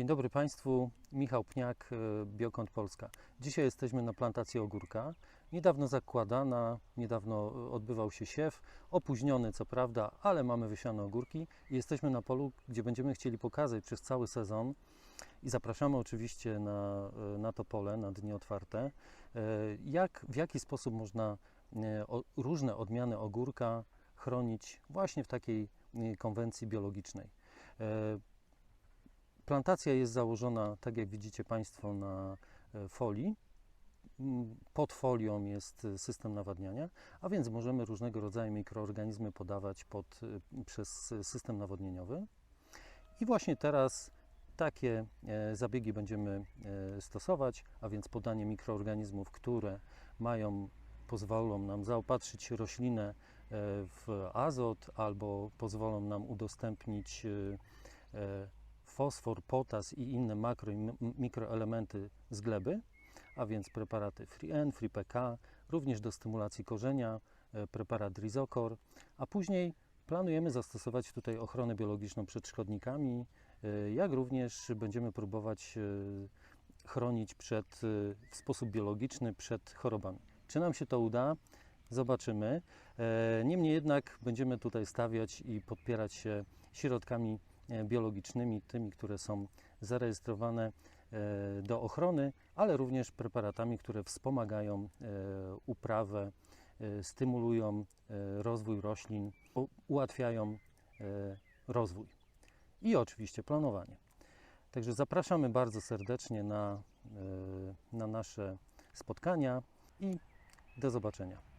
Dzień dobry Państwu, Michał Pniak, e, Biokąt Polska. Dzisiaj jesteśmy na plantacji ogórka. Niedawno zakładana, niedawno e, odbywał się siew, opóźniony co prawda, ale mamy wysiane ogórki i jesteśmy na polu, gdzie będziemy chcieli pokazać przez cały sezon i zapraszamy oczywiście na, e, na to pole, na dni otwarte, jak, w jaki sposób można różne odmiany ogórka chronić właśnie w takiej konwencji biologicznej. Plantacja jest założona, tak jak widzicie Państwo, na e, folii. Mm, Pod folią jest e, system nawadniania, a więc możemy różnego rodzaju mikroorganizmy podawać pod, e, przez system nawodnieniowy. I właśnie teraz takie zabiegi będziemy stosować, a więc podanie mikroorganizmów, które mają, pozwolą nam zaopatrzyć roślinę w azot albo pozwolą nam udostępnić fosfor, potas i inne makro i mikroelementy z gleby, a więc preparaty FreeN, FreePK, również do stymulacji korzenia, e, preparat Rizokor, a później planujemy zastosować tutaj ochronę biologiczną przed szkodnikami, e, jak również będziemy próbować e, chronić przed, w sposób biologiczny przed chorobami. Czy nam się to uda? Zobaczymy. Niemniej jednak będziemy tutaj stawiać i podpierać się środkami biologicznymi, tymi, które są zarejestrowane e, do ochrony, ale również preparatami, które wspomagają e, uprawę, e, stymulują e, rozwój roślin, ułatwiają e, rozwój i oczywiście planowanie. Także zapraszamy bardzo serdecznie na, e, na nasze spotkania i do zobaczenia.